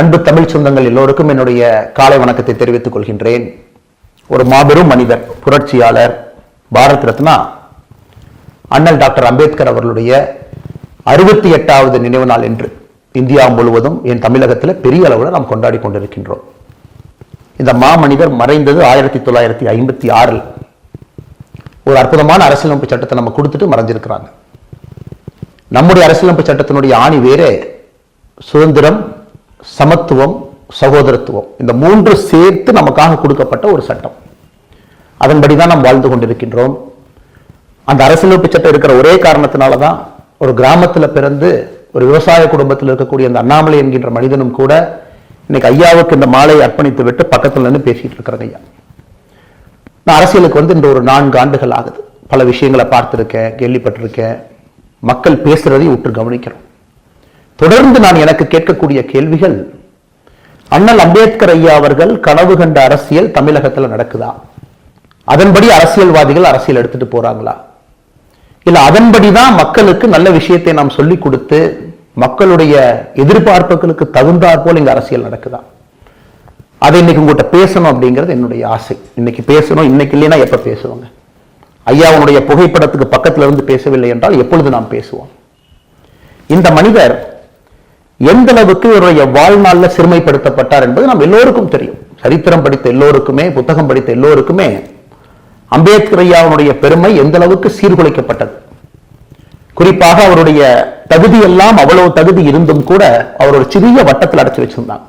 அன்பு தமிழ் சொந்தங்கள் எல்லோருக்கும் என்னுடைய காலை வணக்கத்தை தெரிவித்துக் கொள்கின்றேன். ஒரு மாபெரும் மனிதர் புரட்சியாளர் பாரத் ரத்னா அண்ணல் டாக்டர் அம்பேத்கர் அவர்களுடைய அறுபத்தி எட்டாவது நினைவு நாள் என்று இந்தியா முழுவதும் என் தமிழகத்தில் பெரிய அளவில் நாம் கொண்டாடி கொண்டிருக்கின்றோம். இந்த மாமனிதர் மறைந்தது ஆயிரத்தி தொள்ளாயிரத்தி ஐம்பத்தி ஆறில். ஒரு அற்புதமான அரசியலமைப்பு சட்டத்தை நம்ம கொடுத்துட்டு மறைஞ்சிருக்கிறாங்க. நம்முடைய அரசியலமைப்பு சட்டத்தினுடைய ஆணி வேறே சுதந்திரம் சமத்துவம் சகோதரத்துவம். இந்த மூன்று சேர்த்து நமக்காக கொடுக்கப்பட்ட ஒரு சட்டம். அதன்படி தான் நாம் வாழ்ந்து கொண்டிருக்கின்றோம். அந்த அரசியலமைப்பு சட்டம் இருக்கிற ஒரே காரணத்தினால தான் ஒரு கிராமத்தில் பிறந்து ஒரு விவசாய குடும்பத்தில் இருக்கக்கூடிய அந்த அண்ணாமலை என்கின்ற மனிதனும் கூட இன்னைக்கு ஐயாவுக்கு இந்த மாலையை அர்ப்பணித்து விட்டு பக்கத்துல நின்று பேசிட்டு இருக்கிறேன் ஐயா. நான் அரசியலுக்கு வந்து இந்த ஒரு நான்கு ஆண்டுகள் ஆகுது. பல விஷயங்களை பார்த்துருக்கேன் கேள்விப்பட்டிருக்கேன். மக்கள் பேசுறதையும் விட்டு கவனிக்கிறோம். தொடர்ந்து நான் எனக்கு கேட்கக்கூடிய கேள்விகள் அண்ணல் அம்பேத்கர் ஐயா அவர்கள் கனவு கண்ட அரசியல் தமிழகத்துல நடக்குதா? அதன்படி அரசியல்வாதிகள் அரசியல் எடுத்துட்டு போறாங்களா? இல்ல அதன்படிதான் மக்களுக்கு நல்ல விஷயத்தை நாம் சொல்லி கொடுத்து மக்களுடைய எதிர்பார்ப்புகளுக்கு தகுந்தாற் போல் இங்க அரசியல் நடக்குதா? அதை இன்னைக்கு உங்கள்கிட்ட பேசணும் அப்படிங்கிறது என்னுடைய ஆசை. இன்னைக்கு பேசணும் இன்னைக்கு இல்லைன்னா எப்ப பேசுவாங்க? ஐயாவுடைய புகைப்படத்துக்கு பக்கத்துல இருந்து பேசவில்லை என்றால் எப்பொழுது நாம் பேசுவோம்? இந்த மனிதர் எந்த அளவுக்கு இவருடைய வாழ்நாளில் சிறுமைப்படுத்தப்பட்டார் என்பது நாம் எல்லோருக்கும் தெரியும். சரித்திரம் படித்த எல்லோருக்குமே புத்தகம் படித்த எல்லோருக்குமே அம்பேத்கர் ஐயாவுடைய பெருமை எந்த அளவுக்கு சீர்குலைக்கப்பட்டது. குறிப்பாக அவருடைய தகுதி எல்லாம் அவ்வளவு தகுதி இருந்தும் கூட அவர் ஒரு சிறிய வட்டத்தில் அடைச்சி வச்சிருந்தாங்க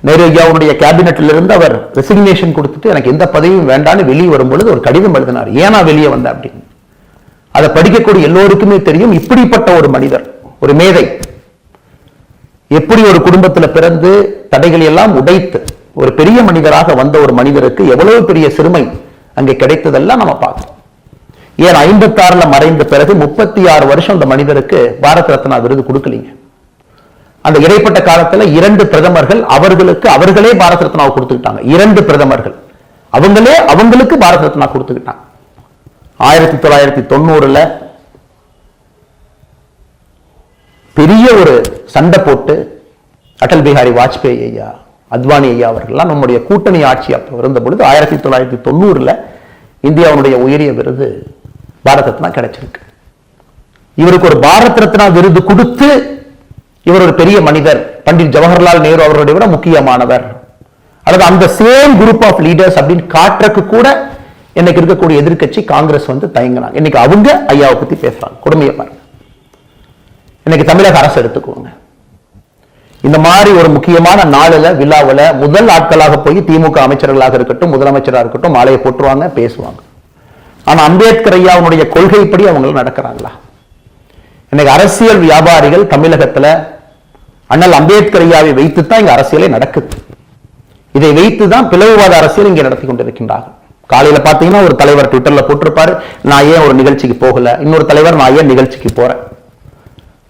நேரு ஐயாவுடைய கேபினெட்ல இருந்து அவர் ரெசிக்னேஷன் கொடுத்துட்டு எனக்கு எந்த பதவியும் வேண்டான்னு வெளியே வரும்பொழுது ஒரு கடிதம் எழுதினார். ஏனா வெளியே வந்த அப்படின்னு. அதை படிக்கக்கூடிய எல்லோருக்குமே தெரியும் இப்படிப்பட்ட ஒரு மனிதர் ஒரு மேதை. எப்படி ஒரு குடும்பத்துல பிறந்து தடைகளை எல்லாம் உடைத்து ஒரு பெரிய மனிதராக வந்த ஒரு மனிதருக்கு எவ்வளவு பெரிய சிறுமை அங்கே கிடைத்ததெல்லாம் நம்ம பார்க்கணும். ஏன் ஐம்பத்தாறுல மறைந்த பிறகு முப்பத்தி ஆறு வருஷம் அந்த மனிதருக்கு பாரத ரத்னா விருது கொடுக்கலீங்க. அந்த இடைப்பட்ட காலத்துல இரண்டு பிரதமர்கள் அவர்களுக்கு அவர்களே பாரத ரத்னாவை கொடுத்துக்கிட்டாங்க. இரண்டு பிரதமர்கள். அவங்களே அவங்களுக்கு பாரத ரத்னா கொடுத்துக்கிட்டாங்க. ஆயிரத்தி தொள்ளாயிரத்தி தொண்ணூறுல பெரிய ஒரு சண்டை போட்டு அடல் பிஹாரி வாஜ்பேயி ஐயா அத்வானி ஐயா அவர்கள்லாம் நம்முடைய கூட்டணி ஆட்சி அப்போ இருந்த பொழுது ஆயிரத்தி தொள்ளாயிரத்தி தொண்ணூறுல இந்தியாவுடைய உயரிய விருது பாரத் ரத்னா கிடைச்சிருக்கு. இவருக்கு ஒரு பாரத் ரத்னா விருது கொடுத்து இவர் ஒரு பெரிய மனிதர். பண்டிட் ஜவஹர்லால் நேரு அவருடைய விட முக்கியமானவர். அதாவது அந்த சேம் குரூப் ஆஃப் லீடர்ஸ் அப்படின்னு காட்டுறக்கு கூட இன்னைக்கு இருக்கக்கூடிய எதிர்க்கட்சி காங்கிரஸ் வந்து தயங்கினாங்க. இன்னைக்கு அவங்க ஐயாவை பத்தி பேசுறாங்க. கொடுமையை பாருங்க. இன்னைக்கு தமிழக அரசு எடுத்துக்கோங்க. இந்த மாதிரி ஒரு முக்கியமான நாளில் விழாவில் முதல் ஆட்களாக போய் திமுக அமைச்சர்களாக இருக்கட்டும் முதலமைச்சராக இருக்கட்டும் மாலையை போட்டுருவாங்க பேசுவாங்க. ஆனா அம்பேத்கர் ஐயாவுடைய கொள்கைப்படி அவங்க நடக்கிறாங்களா? இன்னைக்கு அரசியல் வியாபாரிகள் தமிழகத்துல அண்ணல் அம்பேத்கர் ஐயாவை வைத்து தான் இங்க அரசியலே நடக்குது. இதை வைத்து தான் பிளவுவாத அரசியல் இங்கே நடத்தி கொண்டிருக்கின்றார்கள். காலையில பாத்தீங்கன்னா ஒரு தலைவர் ட்விட்டரில் போட்டிருப்பாரு நான் ஏன் ஒரு நிகழ்ச்சிக்கு போகல? இன்னொரு தலைவர் நான் ஏன் நிகழ்ச்சிக்கு போறேன்?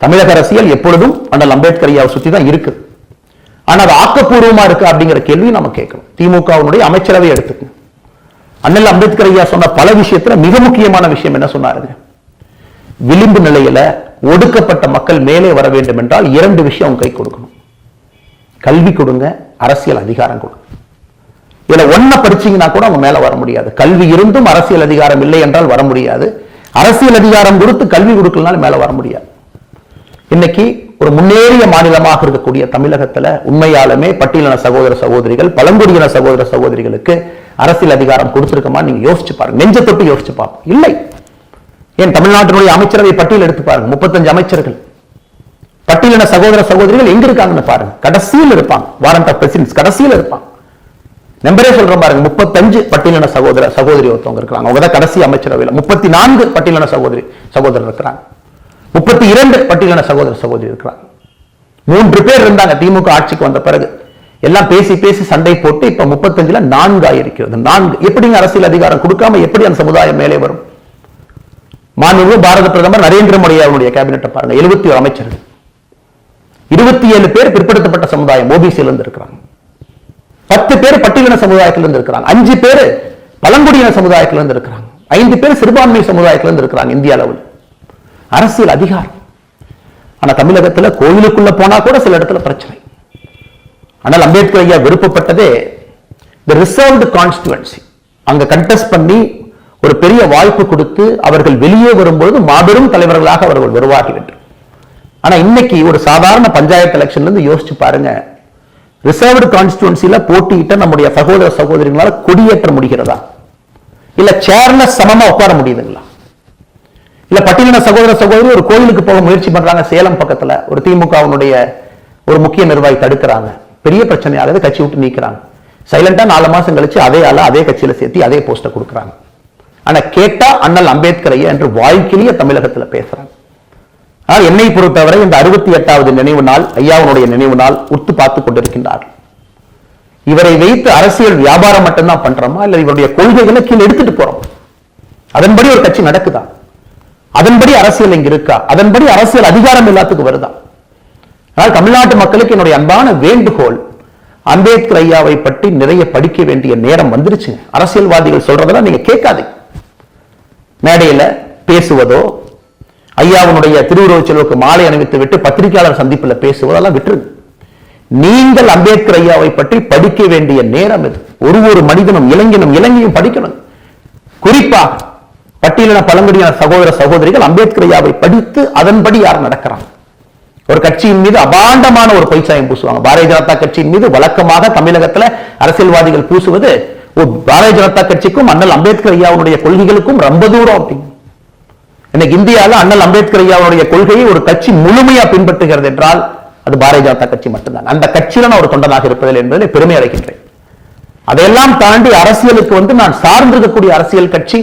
தமிழக அரசியல் எப்பொழுதும் அண்ணல் அம்பேத்கர் ஐயாவை சுற்றி தான் இருக்கு. ஆனால் அது ஆக்கப்பூர்வமா இருக்கு அப்படிங்கிற கேள்வி நம்ம கேட்கணும். திமுகவினுடைய அமைச்சரவை எடுத்துக்கணும். அண்ணல் அம்பேத்கர் ஐயா சொன்ன பல விஷயத்துல மிக முக்கியமான விஷயம் என்ன சொன்னாருங்க விளிம்பு நிலையில ஒடுக்கப்பட்ட மக்கள் மேலே வர வேண்டும் என்றால் இரண்டு விஷயம் அவங்க கை கொடுக்கணும். கல்வி கொடுங்க அரசியல் அதிகாரம் கொடுங்க. இதுல ஒன்ன படிச்சீங்கன்னா கூட அவங்க மேல வர முடியாது. கல்வி இருந்தும் அரசியல் அதிகாரம் இல்லை என்றால் வர முடியாது. அரசியல் அதிகாரம் கொடுத்து கல்வி கொடுக்கலனாலும் மேல வர முடியாது. இன்னைக்கு ஒரு முன்னேறிய மாநிலமாக இருக்கக்கூடிய தமிழகத்துல உண்மையாலுமே பட்டியலின சகோதர சகோதரிகள் பழங்குடியின சகோதர சகோதரிகளுக்கு அரசியல் அதிகாரம் கொடுத்திருக்கமா? நீங்க யோசிச்சு பாருங்க. நெஞ்ச தொட்டு யோசிச்சு பார்ப்போம் இல்லை. ஏன் தமிழ்நாட்டினுடைய அமைச்சரவை பட்டியல் எடுத்து பாருங்க. முப்பத்தஞ்சு அமைச்சர்கள். பட்டியலின சகோதர சகோதரிகள் எங்க இருக்காங்கன்னு பாருங்க. கடைசியில் இருப்பாங்க. வாரண்ட் ஆஃப் பிரசிடன்ஸ் கடைசியில் இருப்பாங்க. நம்பரே சொல்றேன் பாருங்க. முப்பத்தஞ்சு பட்டியலின சகோதர சகோதரி ஒருத்தவங்க இருக்கிறாங்க. அவங்க தான் கடைசி அமைச்சரவையில் முப்பத்தி நான்கு பட்டியலின சகோதரி சகோதரர் இருக்கிறாங்க. முப்பத்தி இரண்டு பட்டியலின சகோதர சகோதரி இருக்கிறாங்க மூன்று பேர் இருந்தாங்க திமுக ஆட்சிக்கு வந்த பிறகு. எல்லாம் பேசி பேசி சண்டை போட்டு இப்ப முப்பத்தஞ்சுல நான்கு ஆயிருக்கிறது. நான்கு. எப்படிங்க அரசியல் அதிகாரம் கொடுக்காம எப்படி அந்த சமுதாயம் மேலே வரும்? மாண்புமிகு பாரத பிரதமர் நரேந்திர மோடி அவருடைய கேபினெட்டை பாருங்க. எழுபத்தி ஒரு அமைச்சர்கள். இருபத்தி ஏழு பேர் பிற்படுத்தப்பட்ட சமுதாயம் ஓபிசியில இருந்து இருக்கிறாங்க. பத்து பேர் பட்டியலின சமுதாயத்தில இருந்து இருக்கிறாங்க. அஞ்சு பேர் பழங்குடியின சமுதாயத்தில இருந்து இருக்கிறாங்க. ஐந்து பேர் சிறுபான்மை சமுதாயத்தில இருந்து இருக்கிறாங்க இந்திய அளவில் அரசியல் அதிகாரம். ஆனா தமிழகத்துல கோயிலுக்குள்ள போனா கூட சில இடத்துல பிரச்சனை. ஆனால் அம்பேத்கர் ஐயா விருப்பப்பட்டதே த ரிசர்வ்டு கான்ஸ்டுவன்சி அங்க கண்டெஸ்ட் பண்ணி ஒரு பெரிய வாய்ப்பு கொடுத்து அவர்கள் வெளியே வரும்பொழுது மாபெரும் தலைவர்களாக அவர்கள் வருவார்கள் என்று. ஆனா இன்னைக்கு ஒரு சாதாரண பஞ்சாயத்து எலெக்ஷன்ல இருந்து யோசிச்சு பாருங்க. ரிசர்வ்டு கான்ஸ்டுவன்சியில் போட்டியிட்ட நம்முடைய சகோதர சகோதரிகளால் கொடியேற்ற முடிகிறதா? இல்லை சேர்ல சமமா உட்கார முடியுதுங்களா? இல்ல பட்டியலின சகோதர சகோதரி ஒரு கோயிலுக்கு போக முயற்சி பண்றாங்க. சேலம் பக்கத்துல ஒரு திமுகவினுடைய ஒரு முக்கிய நிர்வாகி தடுக்கிறாங்க. பெரிய பிரச்சனையாகுது கட்சி விட்டு நீக்கிறாங்க. சைலண்டா நாலு மாசம் கழிச்சு அதே ஆள அதே கட்சியில சேர்த்து அதே போஸ்ட கொடுக்குறாங்க. ஆனா கேட்டா அண்ணல் அம்பேத்கர் ஐயா என்று வாழ்க்கையிலேயே தமிழகத்துல பேசுறாங்க. ஆனால் என்னை பொறுத்தவரை இந்த அறுபத்தி எட்டாவது நினைவு நாள் ஐயாவுடைய நினைவு நாள் உத்து பார்த்து கொண்டிருக்கின்றார் இவரை வைத்து அரசியல் வியாபாரம் மட்டும்தான் பண்றோமா? இல்ல இவருடைய கொள்கைகளை கீழே எடுத்துட்டு போறோம்? அதன்படி ஒரு கட்சி நடக்குதா? அதன்படி அரசியல் இங்க இருக்கா? அதன்படி அரசியல் அதிகாரம் எல்லாத்துக்கும் வருதா? ஆனால் தமிழ்நாட்டு மக்களுக்கு என்னுடைய அன்பான வேண்டுகோள் அம்பேத்கர் ஐயாவை பற்றி நிறைய படிக்க வேண்டிய நேரம் வந்துருச்சு. அரசியல்வாதிகள் சொல்றதெல்லாம் நீங்க கேட்காதீங்க. மேடையில பேசுவதோ ஐயாவுடைய திருவுருவச் செல்வுக்கு மாலை அணிவித்து விட்டு பத்திரிகையாளர் சந்திப்புல பேசுவதெல்லாம் விட்டுருங்க. நீங்கள் அம்பேத்கர் ஐயாவை பற்றி படிக்க வேண்டிய நேரம் இது ஒரு ஒரு மனிதனும் இளைஞனும் இளைஞையும் படிக்கணும். குறிப்பா பட்டியலின பழங்குடியின சகோதர சகோதரிகள் அம்பேத்கர் ஐயாவை படித்து அதன்படி யார் நடக்கிறாங்க? ஒரு கட்சியின் மீது அபாண்டமான ஒரு பைசாயம் பூசுவாங்க. பாரதிய ஜனதா கட்சியின் மீது வழக்கமாக தமிழகத்துல அரசியல்வாதிகள் பூசுவது பாரதிய ஜனதா கட்சிக்கும் அண்ணல் அம்பேத்கர் ஐயாவுடைய கொள்கைகளுக்கும் ரொம்ப தூரம் அப்படின்னு. இன்னைக்கு இந்தியாவில் அண்ணல் அம்பேத்கர் ஐயாவுடைய கொள்கையை ஒரு கட்சி முழுமையா பின்பற்றுகிறது என்றால் அது பாரதிய ஜனதா கட்சி மட்டும்தான். அந்த கட்சியில நான் ஒரு தொண்டனாக இருப்பதில் என்பதை பெருமை அடைகின்றேன். அதையெல்லாம் தாண்டி அரசியலுக்கு வந்து நான் சார்ந்திருக்கக்கூடிய அரசியல் கட்சி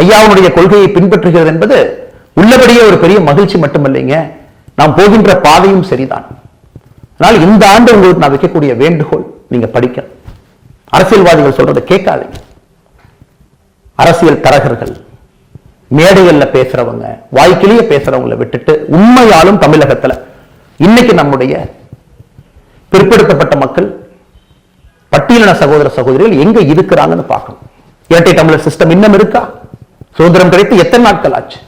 ஐயாவுடைய கொள்கையை பின்பற்றுகிறது என்பது உள்ளபடியே ஒரு பெரிய மகிழ்ச்சி மட்டுமல்லைங்க. நாம் போகின்ற பாதையும் சரிதான். அதனால் இந்த ஆண்டு உங்களுக்கு நான் வைக்கக்கூடிய வேண்டுகோள் நீங்க படிக்கணும் அரசியல்வாதிகள் சொல்றதை கேட்காதீங்க. அரசியல் தரகர்கள் மேடைகள்ல பேசுறவங்க வாய்க்கிலேயே பேசுறவங்களை விட்டுட்டு உண்மையாலும் தமிழகத்துல இன்னைக்கு நம்முடைய பிற்படுத்தப்பட்ட மக்கள் பட்டியலின சகோதர சகோதரிகள் எங்க இருக்கிறாங்கன்னு பார்க்கணும். இரட்டை தமிழர் சிஸ்டம் இன்னும் இருக்கா? சுதந்திரம் கிடைத்து எத்தனை நாட்கள் ஆச்சு?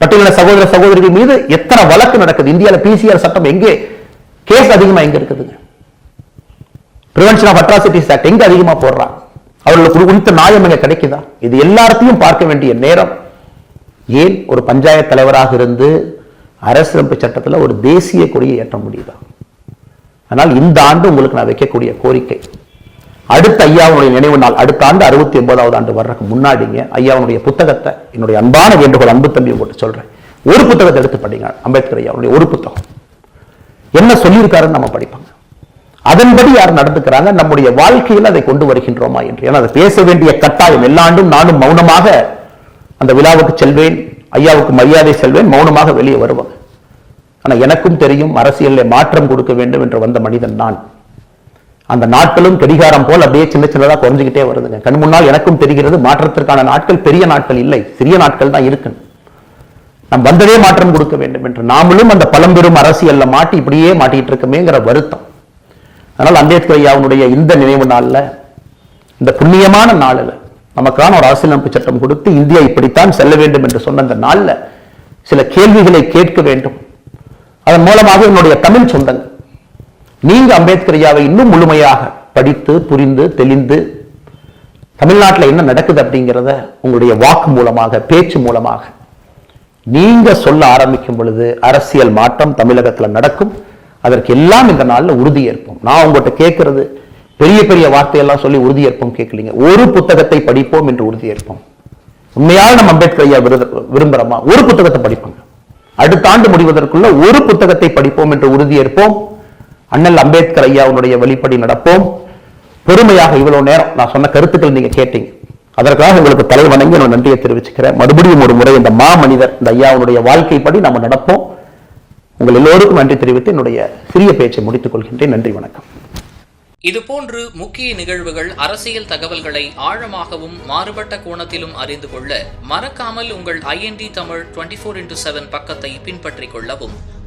பட்டியலின சகோதர சகோதரிகள் மீது எத்தனை வழக்கு நடக்குது? இந்தியாவில் பிசிஆர் சட்டம் எங்கே? கேஸ் அதிகமா எங்க இருக்குதுங்க? பிரிவென்ஷன் ஆஃப் அட்ராசிட்டிஸ் ஆக்ட் எங்க அதிகமா போடுறான்? அவர்களுக்கு குறித்த நியாயம் எங்க கிடைக்குதா? இது எல்லாத்தையும் பார்க்க வேண்டிய நேரம். ஏன் ஒரு பஞ்சாயத்து தலைவராக இருந்து அரசியலமைப்பு சட்டத்தில் ஒரு தேசிய கொடியை ஏற்ற முடியுதா? அதனால் இந்த ஆண்டு உங்களுக்கு நான் வைக்கக்கூடிய கோரிக்கை. அடுத்த ஐயாவுடைய நினைவு நாள் அடுத்த ஆண்டு அறுபத்தி ஒன்பதாவது ஆண்டு வர்றதுக்கு முன்னாடிங்க ஐயாவுடைய புத்தகத்தை என்னுடைய அன்பான வேண்டுகோள் அன்பு தம்பி உங்கள்கிட்ட சொல்றேன். ஒரு புத்தகத்தை எடுத்து படிங்க அம்பேத்கர் ஐயாவுடைய ஒரு புத்தகம். என்ன சொல்லியிருக்காருன்னு நம்ம படிப்பாங்க அதன்படி யார் நடந்துக்கிறாங்க? நம்முடைய வாழ்க்கையில் அதை கொண்டு வருகின்றோமா என்று. ஏன்னா அதை பேச வேண்டிய கட்டாயம் எல்லா ஆண்டும் நானும் மௌனமாக அந்த விழாவுக்கு செல்வேன் ஐயாவுக்கு மரியாதை செல்வேன் மௌனமாக வெளியே வருவாங்க ஆனா எனக்கும் தெரியும் அரசியலில் மாற்றம் கொடுக்க வேண்டும் என்று வந்த மனிதன் நான். அந்த நாட்களும் கடிகாரம் போல் அப்படியே சின்ன சின்னதா குறைஞ்சுக்கிட்டே வருதுங்க. கண் முன்னால் எனக்கும் தெரிகிறது மாற்றத்திற்கான நாட்கள் பெரிய நாட்கள் இல்லை. சிறிய நாட்கள் தான் இருக்குன்னு நம் வந்ததே மாற்றம் கொடுக்க வேண்டும் என்று நாமளும் அந்த பழம்பெரும் அரசியல்ல மாட்டி இப்படியே மாட்டிட்டு இருக்கமேங்கிற வருத்தம். அதனால் அம்பேத்கர் ஐயாவுடைய இந்த நினைவு நாள்ல இந்த புண்ணியமான நாளில் நமக்கான ஒரு அரசியலமைப்பு சட்டம் கொடுத்து இந்தியா இப்படித்தான் செல்ல வேண்டும் என்று சொன்ன அந்த நாள்ல சில கேள்விகளை கேட்க வேண்டும். அதன் மூலமாக என்னுடைய தமிழ் சொந்தங்கள் நீங்க அம்பேத்கர் ஐயாவை இன்னும் முழுமையாக படித்து புரிந்து தெளிந்து தமிழ்நாட்டில் என்ன நடக்குது அப்படிங்கிறத உங்களுடைய வாக்கு மூலமாக பேச்சு மூலமாக நீங்க சொல்ல ஆரம்பிக்கும் பொழுது அரசியல் மாற்றம் தமிழகத்துல நடக்கும். அதற்கு எல்லாம் இந்த நாள்ல உறுதியேற்போம். நான் உங்கள்கிட்ட கேட்கறது பெரிய பெரிய வார்த்தையெல்லாம் சொல்லி உறுதியேற்போம் கேட்கலீங்க. ஒரு புத்தகத்தை படிப்போம் என்று உறுதியேற்போம். உண்மையால் நம்ம அம்பேத்கர் ஐயா விரும்புறோமா? ஒரு புத்தகத்தை படிப்போம். அடுத்த ஆண்டு முடிவதற்குள்ள ஒரு புத்தகத்தை படிப்போம் என்று உறுதியேற்போம். அண்ணல் அம்பேத்கர் ஐயாவுடைய வழிப்படி நடப்போம். பெருமையாக இவ்வளவு நேரம் நான் சொன்ன கருத்துக்கள் நீங்க கேட்டீங்க. அதற்காக உங்களுக்கு தலை வணங்கி நான் நன்றியை தெரிவிச்சுக்கிறேன். மறுபடியும் ஒரு முறை இந்த மா மனிதர் இந்த ஐயாவுடைய வாழ்க்கைப்படி நம்ம நடப்போம். உங்கள் எல்லோருக்கும் நன்றி தெரிவித்து என்னுடைய சிறிய பேச்சை முடித்துக் கொள்கின்றேன். நன்றி வணக்கம். இதுபோன்று முக்கிய நிகழ்வுகள் அரசியல் தகவல்களை ஆழமாகவும் மாறுபட்ட கோணத்திலும் அறிந்து கொள்ள மறக்காமல் உங்கள் INT Tamil twenty four into seven பக்கத்தை பின்பற்றிக் கொள்ளவும்.